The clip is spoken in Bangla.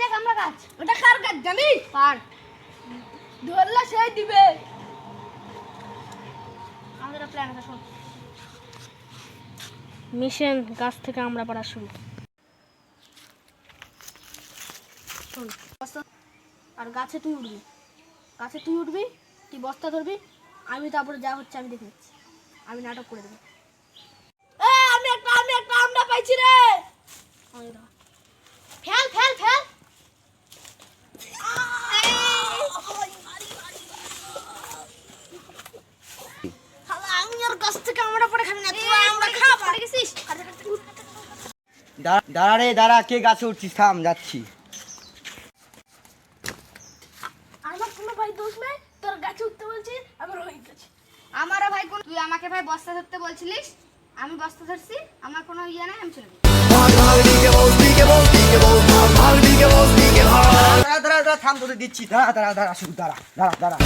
দেখ আমরা গাছ। ওটা কার গাছ জানি? পার। ধরলে সেই দিবে। আমাদের প্ল্যান আছে শোন। মিশন গাছ থেকে আমরা পড়া শুরু। শোন আর গাছে তুই উঠবি। গাছে তুই উঠবি তুই বস্তা ধরবি আমি তারপরে যা হচ্ছে আমি দেখে আমি নাটক করে দেবো এ আমি একটা আমি একটা আমরা পাইছি রে আমি দেখো ফেল ফেল ফেল শালা, আমি আর গাছ থেকে আমরা পরে খাবি না তুই আমরা খা পড়ে গেছিস দাঁড়া দাঁড়া রে দাঁড়া কে গাছে উঠছিস থাম যাচ্ছি আমার কোনো ভাই দোষ নাই তোর গাছে উঠতে বলছি আমার হয়ে গেছে আমারও ভাই কোন তুই আমাকে ভাই বস্তা ধরতে বলছিলিস আমি বস্তা ধরছি আমার কোনো ইয়ে নাই আমি চলে দাঁড়া দাঁড়া দাঁড়া থাম তোদের দিচ্ছি দাঁড়া দাঁড়া দাঁড়া শুধু দাঁড়া দাঁড়া দাঁড়া